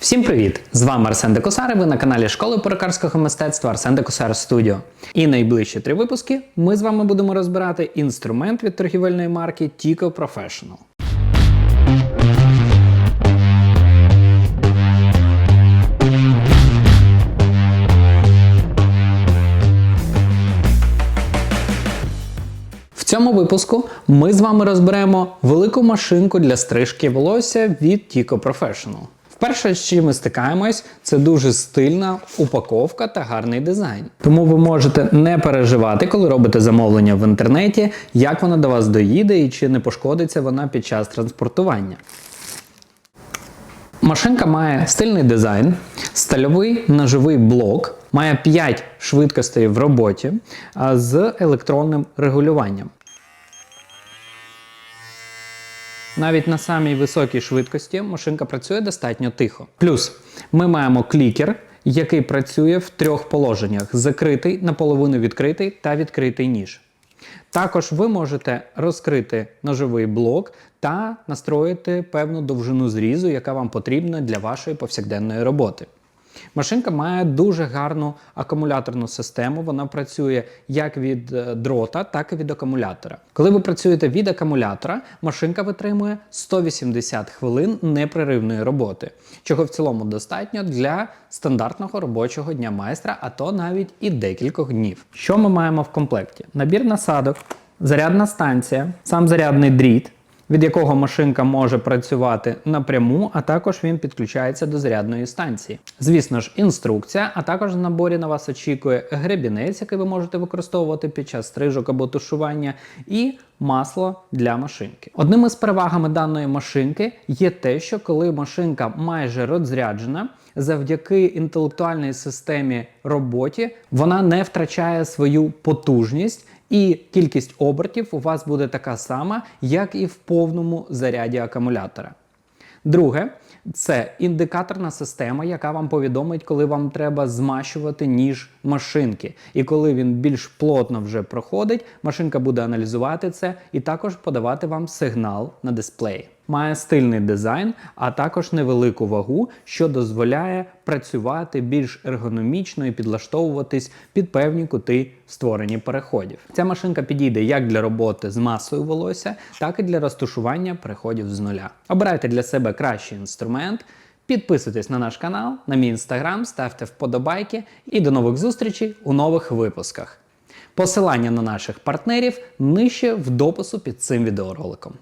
Всім привіт! З вами Арсен Декосар, ви на каналі школи перукарського мистецтва Арсен Декосар Студіо. І найближчі три випуски ми з вами будемо розбирати інструмент від торгівельної марки Tico Professional. В цьому випуску ми з вами розберемо велику машинку для стрижки волосся від Tico Professional. Вперше, з чим ми стикаємось, це дуже стильна упаковка та гарний дизайн. Тому ви можете не переживати, коли робите замовлення в інтернеті, як вона до вас доїде і чи не пошкодиться вона під час транспортування. Машинка має стильний дизайн, стальовий ножовий блок, має 5 швидкостей в роботі з електронним регулюванням. Навіть на самій високій швидкості машинка працює достатньо тихо. Плюс ми маємо клікер, який працює в трьох положеннях: закритий, наполовину відкритий та відкритий ніж. Також ви можете розкрити ножовий блок та настроїти певну довжину зрізу, яка вам потрібна для вашої повсякденної роботи. Машинка має дуже гарну акумуляторну систему. Вона працює як від е, дрота, так і від акумулятора. Коли ви працюєте від акумулятора, машинка витримує 180 хвилин непреривної роботи, чого в цілому достатньо для стандартного робочого дня майстра, а то навіть і декількох днів. Що ми маємо в комплекті? Набір насадок, зарядна станція, сам зарядний дріт від якого машинка може працювати напряму, а також він підключається до зарядної станції. Звісно ж, інструкція, а також в наборі на вас очікує гребінець, який ви можете використовувати під час стрижок або тушування, і масло для машинки. Одним із перевагами даної машинки є те, що коли машинка майже розряджена, завдяки інтелектуальній системі роботі вона не втрачає свою потужність. І кількість обертів у вас буде така сама, як і в повному заряді акумулятора. Друге, це індикаторна система, яка вам повідомить, коли вам треба змащувати ніж машинки. І коли він більш плотно вже проходить, машинка буде аналізувати це і також подавати вам сигнал на дисплеї. Має стильний дизайн, а також невелику вагу, що дозволяє працювати більш ергономічно і підлаштовуватись під певні кути створені переходів. Ця машинка підійде як для роботи з масою волосся, так і для розташування переходів з нуля. Обирайте для себе кращий інструмент. Підписуйтесь на наш канал, на мій інстаграм, ставте вподобайки і до нових зустрічей у нових випусках. Посилання на наших партнерів нижче в допису під цим відеороликом.